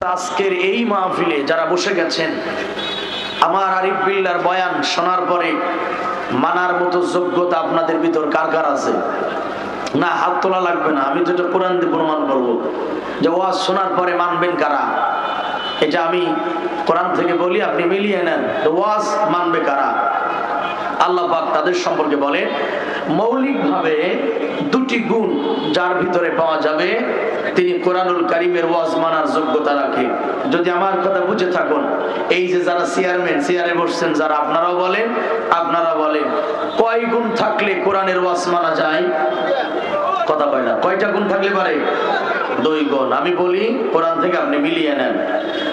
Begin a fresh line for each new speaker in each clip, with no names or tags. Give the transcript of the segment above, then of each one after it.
আজকের এই মাহফিলে যারা বসে গেছেন, আমার আরিফ বিল্লার বয়ান শোনার পরে মানার মতো যোগ্যতা আপনাদের ভিতর কার কার আছে? না, হাত তোলা লাগবে না, আমি যেটা কোরআন দিয়ে প্রমাণ করব। যে ওয়াজ শোনার পরে মানবেন কারা? এটা আমি কোরআন থেকে বলি, আপনি মিলিয়ে নেন ওয়াজ মানবে কারা? আল্লাহ পাক তাদের সম্পর্কে বলে, মৌলিকভাবে দুটি গুণ যার ভিতরে পাওয়া যাবে, তিনি কোরআনুল কারিমের ওয়াজ মানার যোগ্যতা রাখে। যদি আমার কথা বুঝে থাকুন, এই যে যারা চেয়ারম্যান, চেয়ারে বসছেন, যারা আপনারাও বলেন, আপনারা বলেন, কয় গুণ থাকলে কোরআনের ওয়াজ মানা যায়? কথা কয় না। কয়টা গুণ থাকলে পারে? দুই গুণ। আমি বলি, কোরআন থেকে আপনি মিলিয়ে নেন।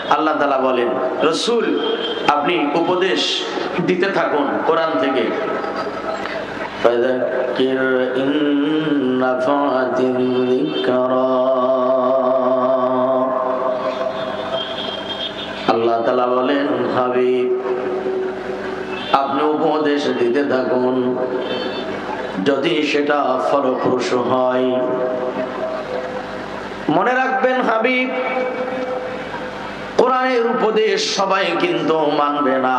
আল্লাহ তালা বলেন, রসুল, আপনি উপদেশ দিতে থাকুন কোরআন থেকে। আল্লাহ তালা বলেন, হাবিব, আপনি উপদেশ দিতে থাকুন। যদি সেটা ফলপ্রসূ হয় মনে রাখবেন হাবিব, কোরআনের উপদেশ সবাই কিন্তু মানবে না,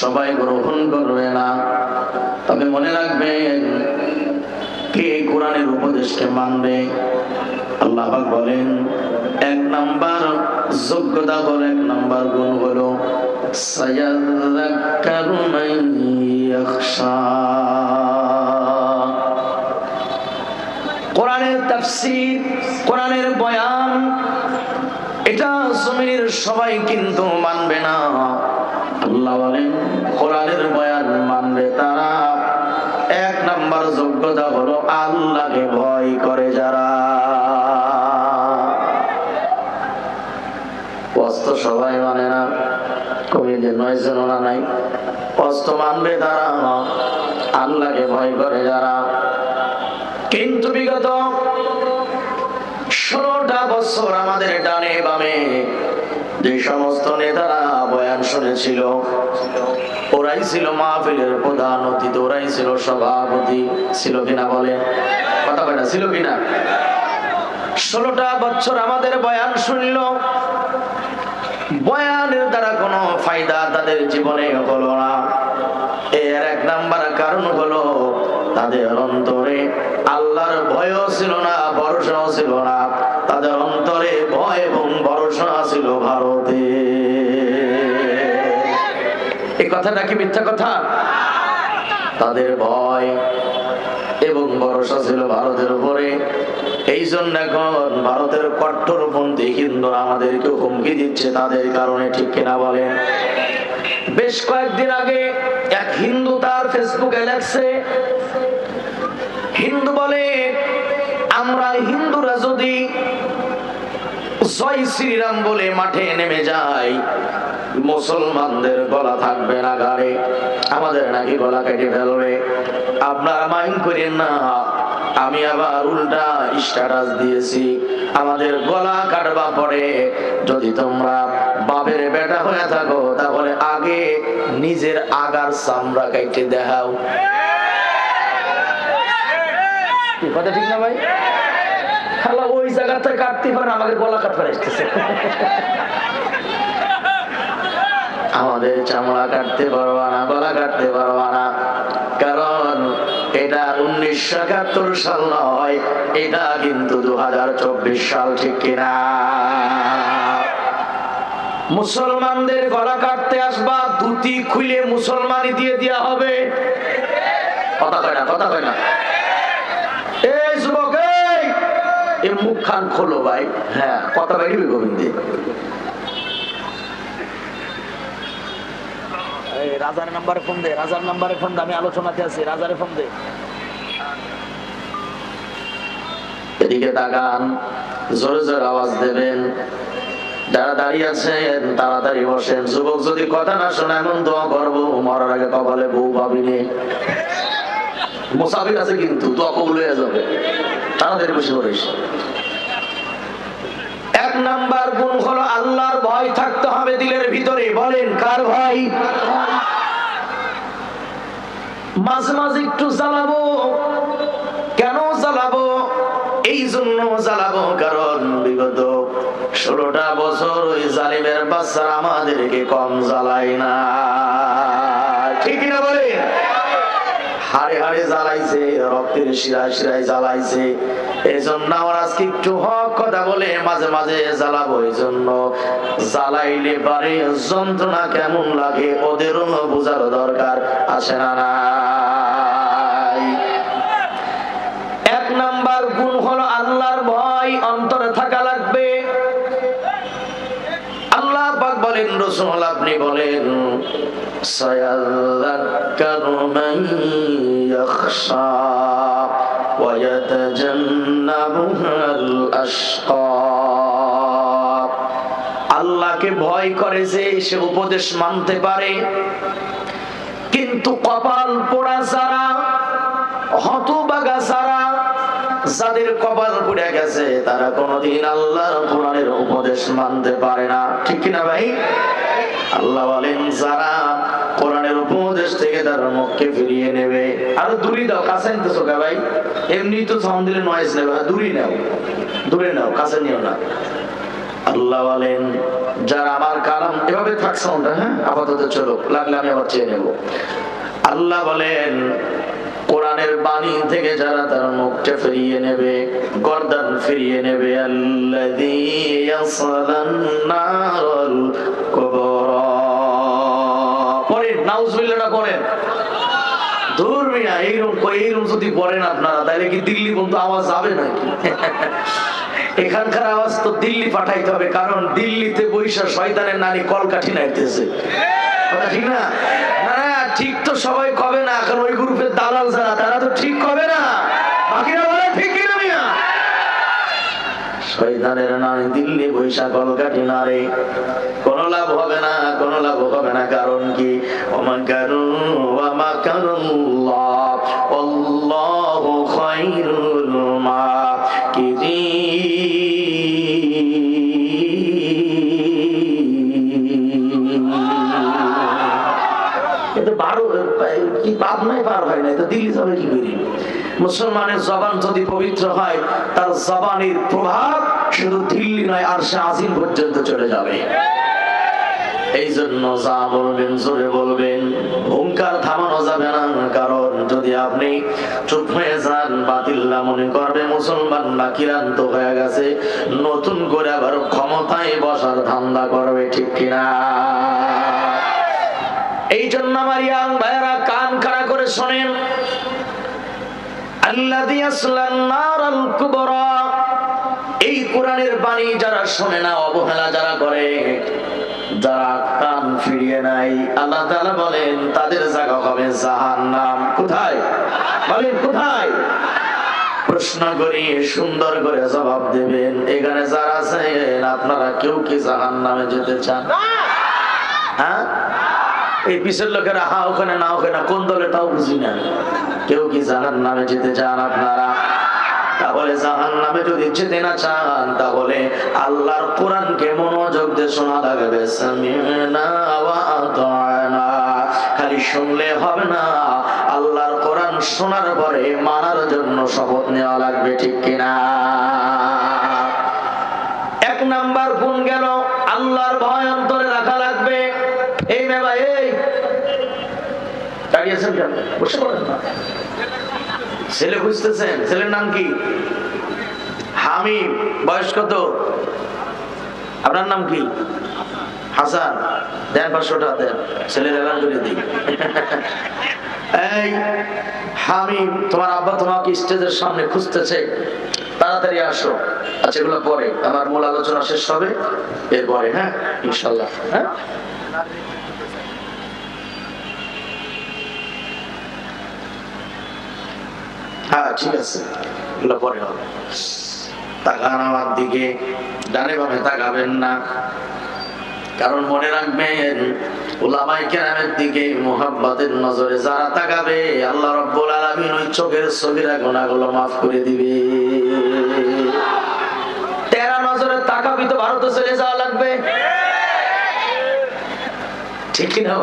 সবাই গ্রহণ করবে না। তবে মনে রাখবেন কে কোরআনের উপদেশকে মানবে? আল্লাহ বলেন, এক নাম্বার যোগ্যতা হলো, এক নাম্বার গুণ হলো সায়াযাক্কারু জমিনের সবাই কিন্তু মানবে না। আল্লাহ বলেন, কোরআনের বয়ান মানবে তারা। এক নাম্বার যোগ্যতা হলো আল্লাহকে ভয় করে যারা। সবাই মানে না কবিদের নয় নাই। অস্ত্র মানবে তারা, আল্লাহকে ভয় করে যারা। কিন্তু বিগত ষোলোটা বছর আমাদের ডানে বামে যে সমস্ত নেতারা বয়ান শুনেছিল, ওরাই ছিল মাহফিলের প্রধান অতিথি ওরাই ছিল সভাপতি, ছিল কিনা বলে কথা বলে ছিল কিনা? ষোলোটা বছর আমাদের বয়ান শুনল। বয়ানের দ্বারা কোনো ফায়দা তাদের জীবনে হলো না। এর এক নাম্বার কারণ হলো তাদের অন্তরে আল্লাহর ভয়ও ছিল না, ভরসাও ছিল না। এই কথাটা কি মিথ্যা কথা? তাদের ভয় এবং ভরসা ছিল ভারতের উপরে। এই জন্য এখন ভারতের কট্টরপন্থী হিন্দুরা আমাদেরকে হুমকি দিচ্ছে, তাদের কারণে ঠিক কিনা বলেন? বেশ কয়েকদিন আগে এক হিন্দু তার ফেসবুকে লেখছে, হিন্দু বলে, আমরা হিন্দুরা যদি জয় শ্রীরাম বলে মাঠে নেমে যাই মুসলমানদের গলা থাকবে না গাড়ে। আমাদের নাকি গলা কেটে ফেলবে। আপনারা মাইন করেন না। আমি আবার উল্টা স্ট্যাটাস দিয়েছি। আমাদের গলা কাটবা পরে যদি তোমরা বাপের বেটা হয়ে থাকো, তাহলে আগে নিজের আগার চামড়া কাইটে দেখাও। কথা ঠিক না ভাই? খালা, ওই জায়গাতে কাটতে পারে আমাকে গলা কাটতে আসতেছে। আমাদের চামড়া কাটতে পারবা না, গলা কাটতে পারবা না। কারণ এটা উনিশশো একাত্তর সাল নয়, এটা কিন্তু দুহাজার চব্বিশ সাল, ঠিক কিনা? মুসলমানদের গলা কাটতে আসবা, ধুতি খুলে মুসলমানি দিয়ে দেওয়া হবে। কথা কয় না, কথা কয় না। এই মুখ খান খোলো ভাই। হ্যাঁ কথা বাইরে গোবিন্দে এই রাজার নাম্বারে ফোন দে, রাজার নাম্বারে ফোন দে, আমি আলোচনাতে আছি, রাজারে ফোন দে। এদিকে তাকান, জোরে জোরে আওয়াজ দেবেন। যারা দাঁড়িয়ে আছেন, তাড়াতাড়ি বসেন। যুবক যদি কথা না এমন দোয়া করব, মরার আগে কপালে বউ আছে কিন্তু, দোয়া কবুল হয়ে যাবে। তাড়াতাড়ি বসে এক নাম্বার গুণ হলো আল্লাহর ভয় থাকতে হবে দিলের ভিতরে। বলেন, কার ভয়? মাঝে মাঝে একটু জ্বালাবো। কেন জ্বালাবো? এই জন্য জ্বালাবো কারণ বিগত ষোলোটা বছর ওই জালিমের বাচ্চারা আমাদেরকে কম জ্বালাই না। ঠিক না বলে? হাড়ে হাড়ে জ্বালাইছে, রক্তের শিরায় শিরায় জ্বালাইছে। এই জন্য আমার আজকে একটু হক কথা বলে মাঝে মাঝে জ্বালাবো। এই জন্য জ্বালাইলে পারে যন্ত্রণা কেমন লাগে ওদেরও বোঝার দরকার আছে না নাই রসুল আপনি বলেন আল্লাহকে ভয় করে যে সে উপদেশ মানতে পারে, কিন্তু কপাল পোড়া যারা হতবাগা যারা যাদের কপাল পুড়ে গেছে। তারা কোনোদিন আল্লাহর কোরআনের উপদেশ মানতে পারে না। ঠিক কিনা ভাই? আল্লাহ বলেন, যারা কোরআনের উপদেশ থেকে তার মুখকে ফিরিয়ে নেবে, আর দূরে দাও, কাছে নিতেছো কে ভাই? এমনি তো সাউন্ড দিলে নেবে দূরে নাও দূরে নাও, কাছে নিও না। আল্লাহ বলেন, যারা আমার কালাম, এভাবে থাক হ্যাঁ? আপাতত চলো, লাগলে আমি আবার চেয়ে নেব। আল্লাহ বলেন কোরআনের বাণী থেকে যারা তার মুখটা ফিরিয়ে নেবে গর্দান ফিরিয়ে নেবে মিয়া এইরকম এইরকম যদি পড়েন আপনারা দিল্লি আওয়াজ নাকি? এখানকার আওয়াজ তো দিল্লি পাঠাইতে হবে কারণ দিল্লিতে বৈশা শয়তানের নারী কলকাঠি নাইতেছে না, ঠিক তো সবাই কবে না? কারণ ওই গ্রুপের দালাল যারা, তারা তো ঠিক কবে না? বাকিরা বলে ঠিক লাভ হবে না হবে না। কারণ কি? খায়রুল কি নাই পার হয় না তো দিল্লি যাবে কি করি? মুসলমানের জবান যদি পবিত্র হয়, তার জবানের প্রভাব শুধু দিল্লি নয়, আর সে আজিম পর্যন্ত চলে যাবে। এই জন্য যা বলবেন, জোরে বলবেন। হুঙ্কার থামানো যাবে না, কারণ যদি আপনি চুপ হয়ে যান, বাতিল্লা মনে করবে মুসলমান নাকিরান্ত হয়ে গেছে, নতুন করে আবার ক্ষমতায় বসার ধান্দা করবে, ঠিক কিনা? এই জন্য আমার ইয়াং ভাইয়েরা, কান শোনেন এই কোরআনের বাণী যারা শোনে না অবহেলা যারা করে যারা কান ফিরিয়ে নাই আল্লাহ বলেন তাদের জায়গা হবে জাহান্নাম। কোথায়? বলেন কোথায়? প্রশ্ন করি সুন্দর করে জবাব দেবেন। এখানে যারা আছেন আপনারা কেউ কি জাহান্নামে যেতে চান? হ্যাঁ? এই পিছের লোকেরা, হা, ওখানে না, ওখানে কোন দলে তাও বুঝি না। কেউ কি জাহান নামে যেতে চান আপনারা? তাহলে জাহান নামে যদি যেতে না চান, তাহলে আল্লাহর কোরআনকে মনোযোগ দিয়ে শোনা লাগবে। খালি শুনলে হবে না। আল্লাহর কোরআন শোনার পরে মানার জন্য শপথ নেওয়া লাগবে, ঠিক কিনা এক নাম্বার গুণ গেল আল্লাহর ভয় অন্তরে রাখা লাগবে এই মেলা এই দাঁড়িয়েছেন কেন? বসে পড়েন না। ছেলে খুঁজতেছেন, ছেলের নাম কি? হামিম, বয়স কত? আপনার নাম কি? হাসান। দেন পাঁচশোটা দেন। ছেলের এলান করে দিই। এই, হামিম, তোমার আব্বা তোমাকে স্টেজের সামনে খুঁজতেছে। তাড়াতাড়ি আসো। আচ্ছা এগুলো পরে। আমার মূল আলোচনা শেষ হবে। এরপরে হ্যাঁ? ইনশাল্লাহ হ্যাঁ? হ্যাঁ কারণ মনে রাখবেন ওলামাই কেরামের দিকে মোহাব্বতের নজরে যারা তাকাবে, আল্লাহ রব্বুল আলামিন ওই চোখের ছবিরা গোনাগুলো মাফ করে দিবে। তেরা নজরে তাকাবি তো ভারতে চলে যাওয়া লাগবে। ঠিক না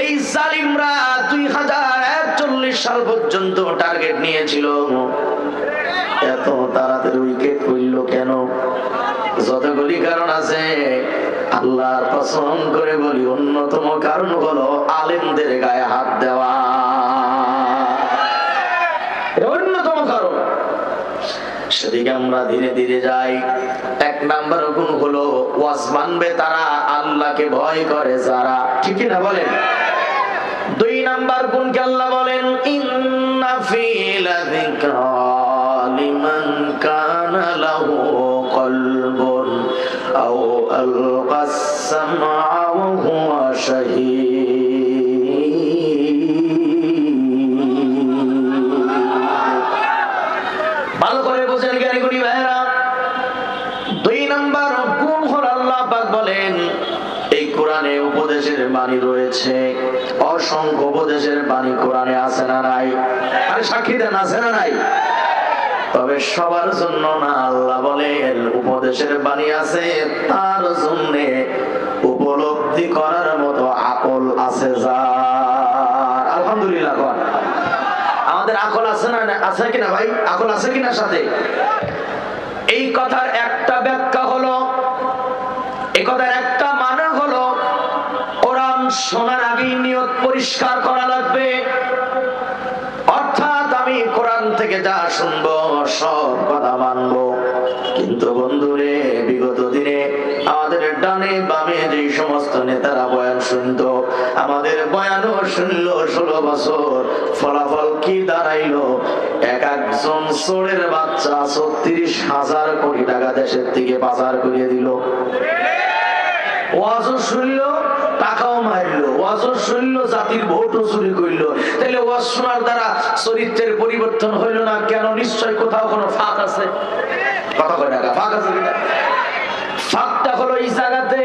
এই জালিমরা দুই হাজার একচল্লিশ সাল পর্যন্ত টার্গেট নিয়েছিল। এত তাড়াতাড়ি উইকেট করল কেন? অনেকগুলি কারণ আছে, আল্লাহর পছন্দ করে বলি, অন্যতম কারণ হলো আলেমদের গায়ে হাত দেওয়া। সেদিকে আমরা ধীরে ধীরে যাই। এক নাম্বার গুণ হলো, ওয়াজ মানবে তারা, আল্লাহকে ভয় করে যারা। ঠিক না বলেন? দুই নাম্বার গুণ কে আল্লাহ বলেন? ভালো করে বোঝেন জ্ঞানী গুণী দুই নাম্বার গুণ হল আল্লাহ বলেন, এই কোরআনে উপদেশের বাণী রয়েছে। অসংখ্য উপদেশের বাণী কোরআনে আছে না নাই? আরে সাক্ষী দেন, আছে না নাই? তবে সবার জন্য না আল্লাহ বলেন, উপদেশের বাণী আছে, তার জন্য উপলব্ধি করার মতো আকল আছে যা। আলহামদুলিল্লাহ আমাদের আকল আছে না আছে কিনা ভাই? আকল আছে কিনা সাথে? এই কথার একটা ব্যাখ্যা হলো, এই কথার কোরআন শোনার আগেই নিয়ত পরিষ্কার করা লাগবে। অর্থাৎ আমি কোরআন থেকে যা শুনব, সব কথা মানবো। কিন্তু বন্ধুরে, বিগত দিনে আমাদের ডানে বামে যে সমস্ত নেতারা বয়ান শুনতো, আমাদের বয়ানও শুনলো ষোলো বছর। ফলাফল কি দাঁড়াইলো? এক একজন চোরের বাচ্চা ছত্রিশ হাজার কোটি টাকা দেশের থেকে পাচার করিয়ে দিল। ওয়াজও শুনলো টাকাও মারলো, ওয়াজও শুনলো, জাতির ভোটও চুরি করল। তাহলে ওয়াজ শোনার দ্বারা চরিত্রের পরিবর্তন হইল না? কেন? নিশ্চয় কোথাও কোনো ফাঁক আছে? কথা কয় টাকা ফাঁক আছে ফাঁকটা হলো এই জায়গাতে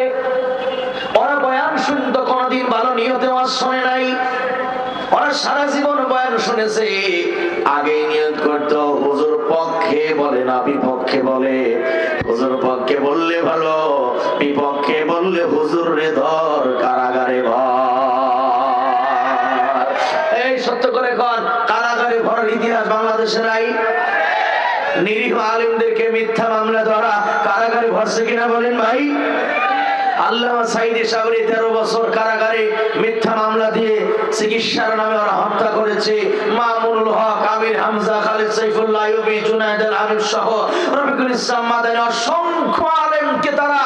ওরা বয়ান শুনতো, কোনোদিন ভালো নিয়তে ওয়াজ শোনে নাই। ওরা সারা জীবন বয়ান শুনেছে। আগে নিয়ত করতো, হুজুর পক্ষে বলে না, বিপক্ষে বলে। হুজুর পক্ষে বললে ভালো, বিপক্ষে বললে হুজুর রে ধর। মামলা ধরা কারাগারে ভরছে কিনা বলেন ভাই? সাবরি তেরো বছর কারাগারে মিথ্যা মামলা দিয়ে চিকিৎসার নামে ওরা হত্যা করেছে। হক, আমির হামজা, খালিদ সহ ইসলাম অসংখ্য আলেমকে তারা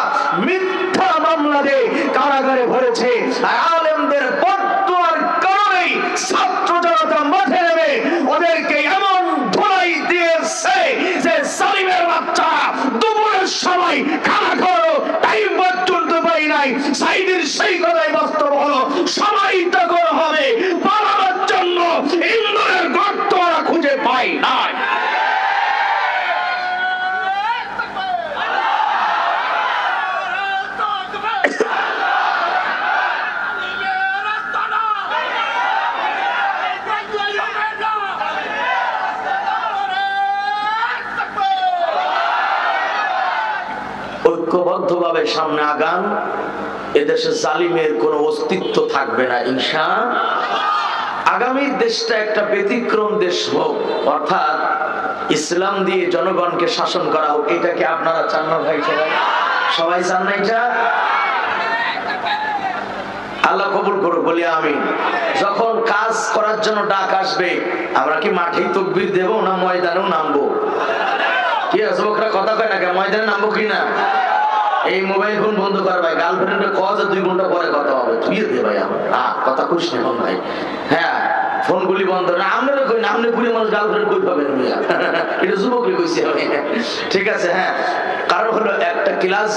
মিথ্যা মামলা দিয়ে কারাগারে ভরেছে। আর আলেমদের পটুয়ার কারণেই ছাত্র জনতা মাঠে নেমে ওদেরকে এমন সময় করো খাওয়ারও টাইম পর্যন্ত পাই নাই। সাইডের সেই কথাই বাস্তব হলো সবাই তখন হবে পালাবার জন্য ইন্দোরের গর্ত ওরা খুঁজে পাই নাই ঐক্যবদ্ধভাবে সামনে আগান, এদেশে জালিমের কোনো অস্তিত্ব থাকবে না, ইনশা আগামী দেশটা একটা ব্যতিক্রম দেশ হোক, অর্থাৎ ইসলাম দিয়ে জনগণকে শাসন করা হোক, এটা কি আপনারা চান না ভাই সবাই? সবাই চান না এটা? আল্লাহ কবুল করো বলি আমি যখন কাজ করার জন্য ডাক আসবে, আমরা কি মাঠেই তকবির দেব না ময়দানেও নামবো? কি আছে কথা কয় না ময়দানে নামবো কি না? এই মোবাইল ফোন বন্ধ কর ভাই গার্লফ্রেন্ডের কজ দুই ঘণ্টা পরে কথা হবে। তুই দে ভাই আমার। কথা খুশি না ভাই। হ্যাঁ ফোন গুলি বন্ধ না আমরা কই না মানুষ গার্লফ্রেন্ড কই পাবেন এটা যুবকই কইছি আমি। ঠিক আছে হ্যাঁ। কারণ হলো একটা ক্লাস